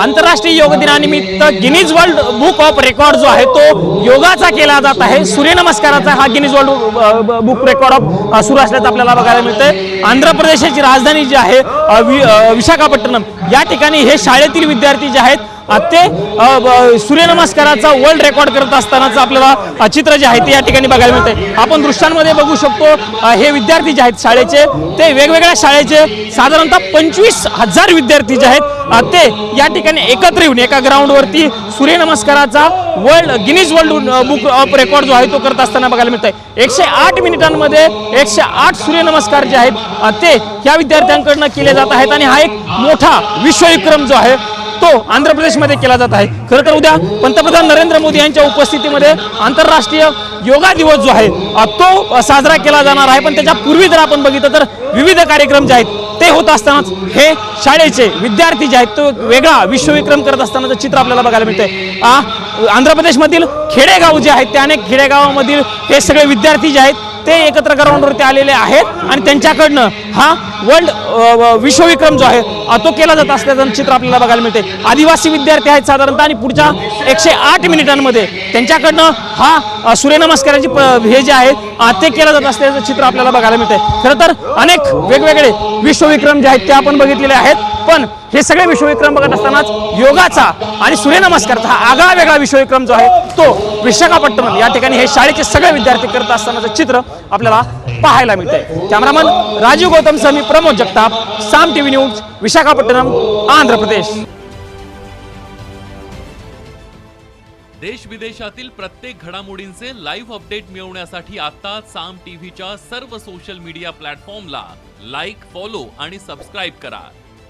आंतरराष्ट्रीय योग दिनानिमित्त Guinness world book of record जो आहे तो योगाचा केला जात आहे. सूर्यनमस्काराचा हा Guinness world book record of सुरू असल्याचं आपल्याला बघायला मिळतंय. आंध्र प्रदेशाची राजधानी जी आहे विशाखापट्टणम या ठिकाणी हे शाळेतील विद्यार्थी जे आहेत ते सूर्यनमस्काराचा वर्ल्ड रेकॉर्ड करत असतानाचं आपल्याला चित्र जे आहे ते या ठिकाणी बघायला मिळते आपण दृश्यांमध्ये बघू शकतो हे विद्यार्थी जे आहेत शाळेचे ते वेगवेगळ्या शाळेचे साधारणतः पंचवीस हजार विद्यार्थी जे आहेत ते या ठिकाणी एकत्र येऊन एका ग्राउंडवरती सूर्यनमस्काराचा world Guinness world book of record जो आहे तो करत असताना बघायला मिळत आहे एकशे आठ मिनिटांमध्ये एकशे आठ सूर्यनमस्कार जे आहेत ते या विद्यार्थ्यांकडनं केले जात आहेत. आणि हा एक मोठा विश्वविक्रम जो आहे तो आंध्र प्रदेशमध्ये केला जात आहे. खरं तर उद्या पंतप्रधान नरेंद्र मोदी यांच्या उपस्थितीमध्ये आंतरराष्ट्रीय योगा दिवस जो आहे तो साजरा केला जाणार आहे. पण त्याच्या पूर्वी जर आपण बघितलं तर विविध कार्यक्रम जे आहेत ते होत असतानाच हे शाळेचे विद्यार्थी जे आहेत तो वेगळा विश्वविक्रम करत असतानाचं चित्र आपल्याला बघायला मिळतंय. आंध्र प्रदेशमधील खेडेगाव जे आहेत त्या अनेक खेडेगावामधील हे सगळे विद्यार्थी जे आहेत ते एकत्र ग्राउंडवरती आलेले आहेत आणि त्यांच्याकडनं हा वर्ल्ड विश्वविक्रम जो आहे तो केला जात असल्याचं चित्र आपल्याला बघायला मिळते आदिवासी विद्यार्थी आहेत साधारणतः आणि पुढच्या एकशे आठ मिनिटांमध्ये त्यांच्याकडनं हा सूर्यनमस्काराची प- हे जे आहे ते केलं जात असल्याचं चित्र आपल्याला बघायला मिळते खरं तर अनेक वेगवेगळे विश्वविक्रम जे आहेत ते आपण बघितलेले आहेत. पण हे सगळे विश्वविक्रम बघत असतानाच योगाचा आणि सूर्यनमस्कारचा हा आगळा वेगळा विश्वविक्रम जो आहे तो विशाखापट्टणम या ठिकाणी हे शाळेचे सगळे विद्यार्थी करत असतानाचं चित्र आपल्याला पाहायला मिळतंय. कॅमेरामन राजीव गौतम सह मी प्रमोद जगताप साम टीव्ही न्यूज विशाखापट्टणम आंध्र प्रदेश. देश विदेशातील प्रत्येक घडामोडींचे लाईव्ह अपडेट मिळवण्यासाठी आता साम टीव्हीच्या सर्व सोशल मीडिया प्लॅटफॉर्मला लाईक फॉलो आणि सबस्क्राईब करा.